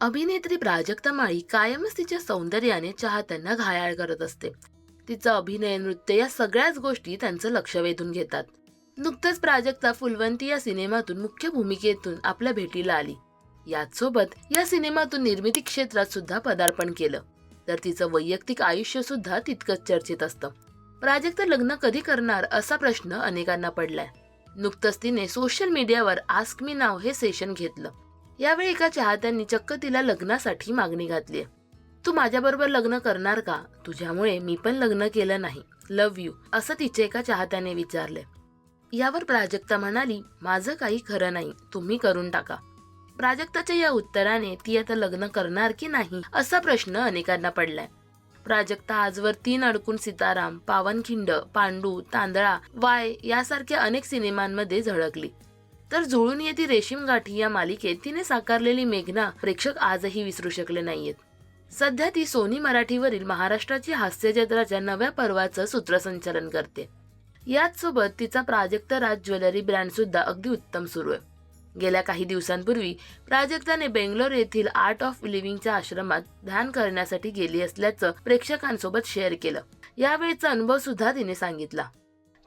अभिनेत्री प्राजक्ता माळी कायमच तिच्या सौंदर्याने चाहत्यांना घायाळ करत असते. तिचं अभिनय नृत्य या सगळ्याच गोष्टी त्यांचं लक्ष वेधून घेतात. नुकतंच प्राजक्ता फुलवंती या सिनेमातून मुख्य भूमिकेतून आपल्या भेटीला आली. याचसोबत या सिनेमातून निर्मिती क्षेत्रात सुद्धा पदार्पण केलं. तर तिचं वैयक्तिक आयुष्य सुद्धा तितकंच चर्चेत असतं. प्राजक्ता लग्न कधी करणार असा प्रश्न अनेकांना पडलाय. नुकतंच तिने सोशल मीडियावर आस्क मी नाव हे सेशन घेतलं. यावेळी एका चाहत्यांनी चक्क तिला लग्नासाठी मागणी घातली तू माझ्याबरोबर लग्न करणार का? तुझ्यामुळे मी पण लग्न केलं नाही. लव्ह यू असं तिचे एका चाहत्याने विचारले. यावर प्राजक्ता म्हणाली माझं काही खरं नाही. तुम्ही करून टाका. प्राजक्ताच्या या उत्तराने ती आता लग्न करणार की नाही असा प्रश्न अनेकांना पडलाय. प्राजक्ता आजवर तीन अडकून सीताराम पावनखिंड पांडू तांदळा वाय यासारख्या अनेक सिनेमांमध्ये झळकली. तर जुळून येती रेशीम गाठी या मालिकेत तिने साकारलेली मेघना प्रेक्षक आजही विसरू शकले नाहीयेत. सध्या ती सोनी मराठीवरील महाराष्ट्राची हास्यजत्राच्या नव्या पर्वाचं सूत्रसंचालन करते. याच सोबत तिचा प्राजक्त राज ज्वेलरी ब्रँड सुद्धा अगदी उत्तम सुरू आहे. गेल्या काही दिवसांपूर्वी प्राजक्ताने बेंगलोर येथील आर्ट ऑफ लिव्हिंगच्या आश्रमात ध्यान करण्यासाठी गेली असल्याचं प्रेक्षकांसोबत शेअर केलं. यावेळीचा अनुभव सुद्धा तिने सांगितला.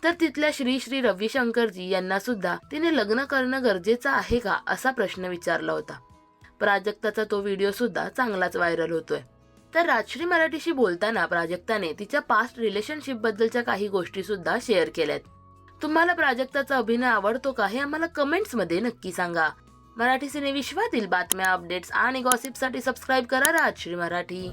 तर तिथल्या श्री श्री रविशंकरजी यांना सुद्धा तिने लग्न करणं गरजेचं आहे का असा प्रश्न विचारला होता. प्राजक्ताचा तो व्हिडिओ सुद्धा चांगलाच व्हायरल होतोय. तर राजश्री मराठीशी बोलताना प्राजक्ताने तिच्या पास्ट रिलेशनशिप बद्दलच्या काही गोष्टी सुद्धा शेअर केल्यात. तुम्हाला प्राजक्ताचा अभिनय आवडतो का हे आम्हाला कमेंट्समध्ये नक्की सांगा. मराठी सिने विश्वातील बातम्या अपडेट्स आणि गॉसिपसाठी सबस्क्राईब करा राजश्री मराठी.